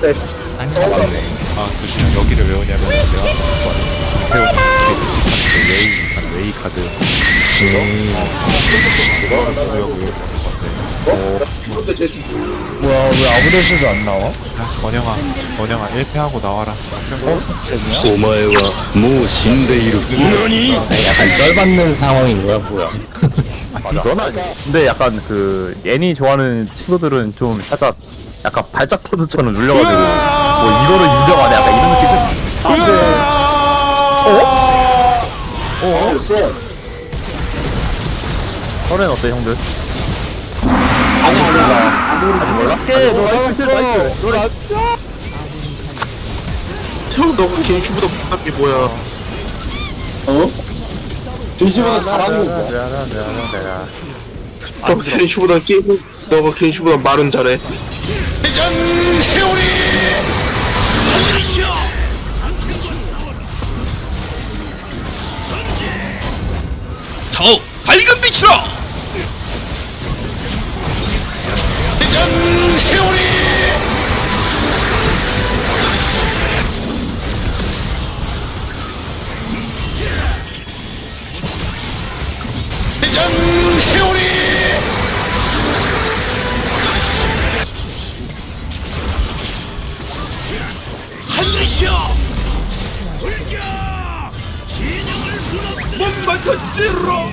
네. 안 잡았네. 아, 그 도시는 여기를 왜우냐면 제가 한번 배운 그 웨이, 아, 웨이 카드. 그거? 그거? 외우고 외우고 어? 제 뭐야, 왜 아브레스도 안 나와? 아, 원영아, 원영아, 1패하고 나와라. 어? 오마에와 뭐 신데이루. 너니? 음. 아, 약간 쩔받는 상황인 거야, 뭐야. 이건 아니 근데 약간 그 애니 좋아하는 친구들은 좀 살짝 약간 발작 포드처럼 눌려가지고 뭐 이거를 인정 안해 약간 이런 느낌 안돼 어? 어? 벌써 설엔 어때 형들? 아니 아니 아직 몰라? 오케이 너 나이스 나이스 너 나이스 형 너가 겐슈보다 못한 게 뭐야? 어? 진심보다 잘하는 거 내가 내가 내가 너가 겐슈보다 게임 너가 겐슈보다 말은 잘해. 더욱 밝은 빛으로 대전 회오리! 하늘이시여 돌격 진영을 무너 못 맞췄지로!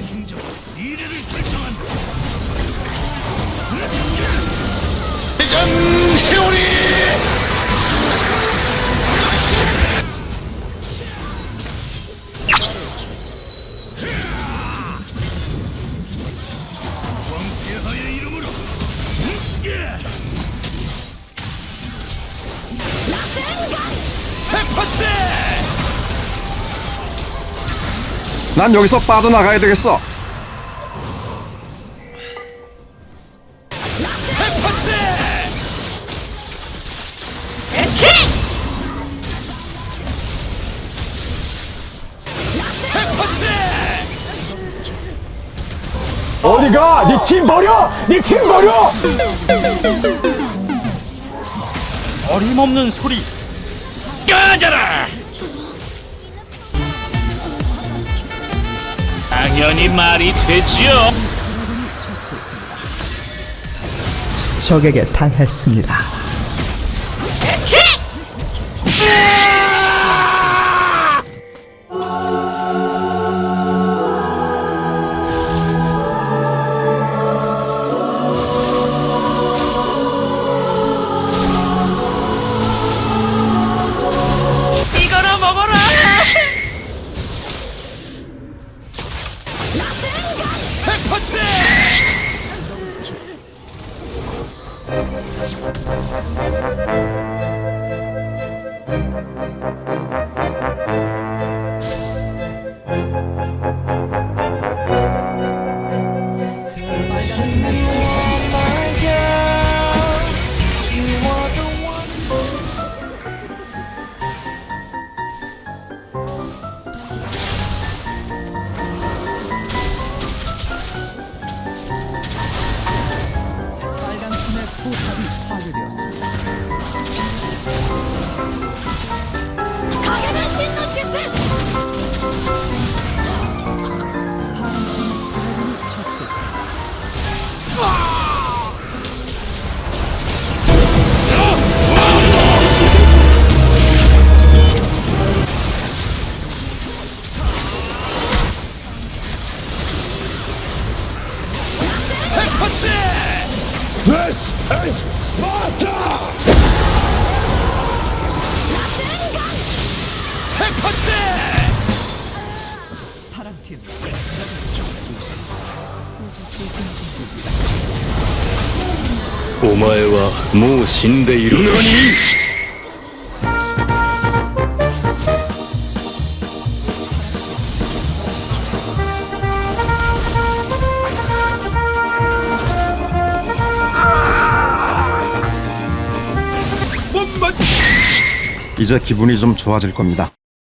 대전 회오리 난 여기서 빠져나가야 되겠어. 어디가? 네 팀 버려! 네 팀 버려! 어림없는 소리 꺼져라 당연히 말이 되지요 적에게 당했습니다. お前はもう死んでいる。のに 이제 기분이 좀 좋아질 겁니다.